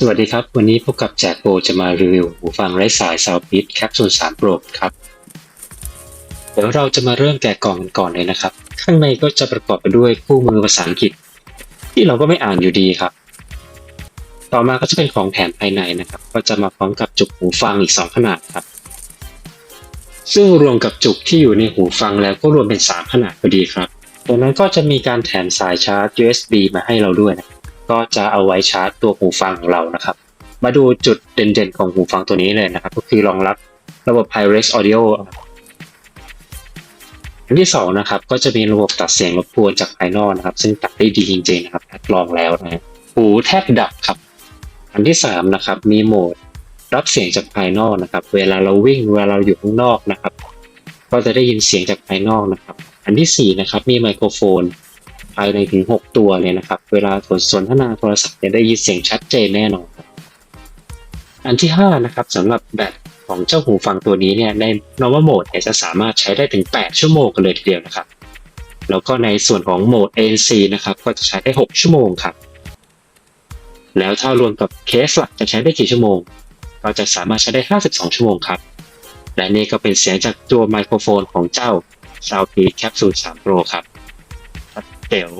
สวัสดีครับ วันนี้พบกับแจกโปรจะมารีวิวหูฟังไร้สาย Soundbit Capsule 3 Pro ครับ เดี๋ยวเราจะมาเริ่มแกะกล่องกันก่อนเลยนะครับ ข้างในก็จะประกอบไปด้วยคู่มือภาษาอังกฤษ ที่เราก็ไม่อ่านอยู่ดีครับ ต่อมาก็จะเป็นของแถมภายในนะครับ ก็จะมาพร้อมกับจุกหูฟังอีก 2 ขนาดครับ ซึ่งรวมกับจุกที่อยู่ในหูฟังแล้วก็รวมเป็น 3 ขนาดพอดีครับจากนั้นก็จะมีการแถมสายชาร์จ USB มาให้เราด้วยนะครับ ก็จะเอาไว้ชาร์จตัวหูฟังของเรานะครับ มาดูจุดเด่นๆของหูฟังตัวนี้เลยนะครับ ก็คือรองรับระบบ HiRes Audio อันที่สองนะครับก็จะมีระบบตัดเสียงรบกวนจากภายนอกนะครับ ซึ่งตัดได้ดีจริงๆนะครับทดลองแล้วนะฮะหูแทบดับครับ อันที่สามนะครับมีโหมดรับเสียงจากภายนอกนะครับ เวลาเราวิ่งเวลาเราอยู่ข้างนอกนะครับ ก็จะได้ยินเสียงจากภายนอกนะครับ อันที่สี่นะครับมีไมโครโฟน ภายในถึง 6 ตัวเลยนะครับ เวลาสนทนาโทรศัพท์จะได้ยินเสียงชัดเจนแน่นอนอันที่ 5 นะครับสำหรับแบตของเจ้าหูฟังตัวนี้เนี่ยใน normal mode เนี่ยจะสามารถใช้ได้ถึง 8 ชั่วโมงกันเลยทีเดียวนะครับ แล้วก็ในส่วนของโหมด ANC นะครับก็จะใช้ได้ 6 ชั่วโมงครับ แล้วถ้ารวมกับเคสหลักจะใช้ได้กี่ชั่วโมง ก็จะสามารถใช้ได้ 52 ชั่วโมงครับ และนี่ก็เป็นเสียงจากตัวไมโครโฟนของเจ้า s o u n d p Capsule 3 Pro ครับ เดี๋ยว